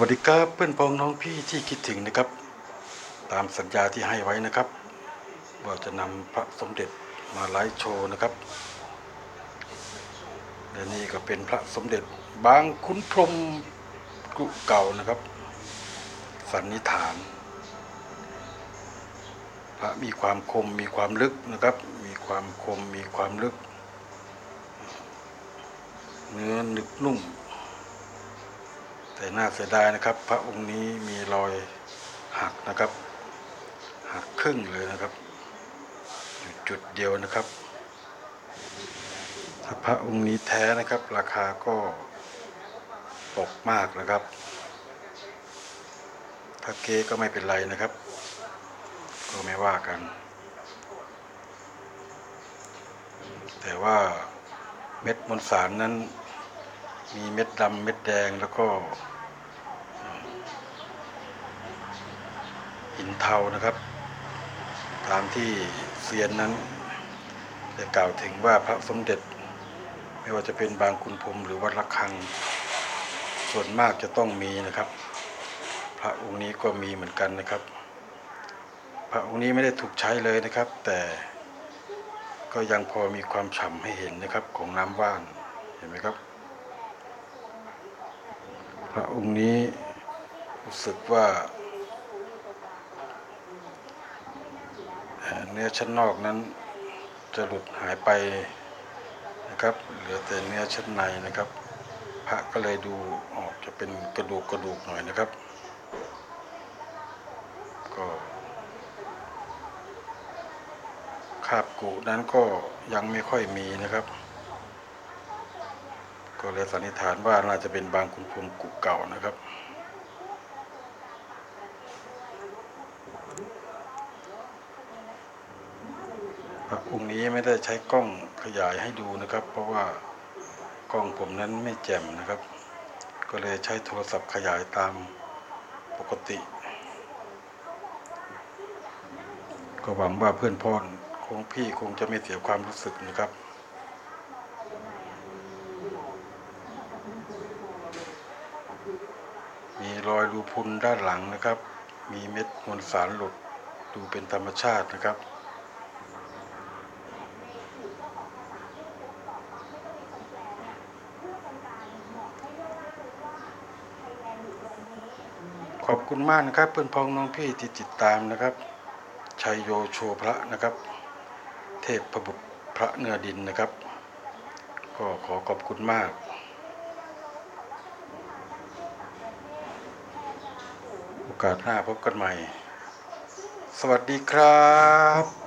วัสดีครับเพื่อนพ้องน้องพี่ที่คิดถึงนะครับ ตามสัญญาที่ให้ไว้นะครับว่าจะนำพระสมเด็จมาไลฟ์โชว์นะครับและนี่ก็เป็นพระสมเด็จบางขุนพรมกุเก่านะครับ สันนิษฐาน พระมีความคมมีความลึกนะครับ มีความคมมีความลึก เนื้อหนึบนุ่ม แต่น่าเสียดายนะครับ พระองค์นี้มีรอยหักนะครับ หักครึ่งเลยนะครับอยู่จุดเดียวนะครับ ถ้าพระองค์นี้แท้นะครับ ราคาก็ตกมากนะครับถ้าเก๊ก็ไม่เป็นไรนะครับ ก็ไม่ว่ากัน แต่ว่าเม็ดมวลสารนั้น มีเม็ดดำเม็ดแดงแล้วก็หินเทานะครับ ตามที่เซียนนั้นได้กล่าวถึงว่าพระสมเด็จ ไม่ว่าจะเป็นบางคุณพรมหรือวัดระฆัง ส่วนมากจะต้องมีนะครับ พระองค์นี้ก็มีเหมือนกันนะครับ พระองค์นี้ไม่ได้ถูกใช้เลยนะครับ แต่ก็ยังพอมีความฉ่ำให้เห็นนะครับของน้ำว่านเห็นไหมครับ ระองค์นี้รู้สึกว่าเนื้อชั้นนอกนั้นจะหลุดหายไปนะครับ เหลือแต่เนื้อชั้นในนะครับ พระก็เลยดูออกจะเป็นกระดูกกระดูกหน่อยนะครับ ก็คาบกุนั้นก็ยังไม่ค่อยมีนะครับ ก็เลยสันนิษฐานว่าน่าจะเป็นบางคุณภูมิกุเก่านะครับ พระองค์นี้ไม่ได้ใช้กล้องขยายให้ดูนะครับ เพราะว่ากล้องผมนั้นไม่แจ่มนะครับ ก็เลยใช้โทรศัพท์ขยายตามปกติ ก็หวังว่าเพื่อนพ่อนคงพี่คงจะไม่เสียความรู้สึกนะครับ มีรอยรูพุนด้านหลังนะครับ มีเม็ดมวลสารหลุดดูเป็นธรรมชาตินะครับ ขอบคุณมากนะครับเพื่อนพ้องน้องพี่ที่ติดตามนะครับชัยโยโชพระนะครับ เทพพบุตรพระเนื้อดินนะครับ ก็ขอขอบคุณมาก อกาสหน้าพบกันใหม่ สวัสดีครับ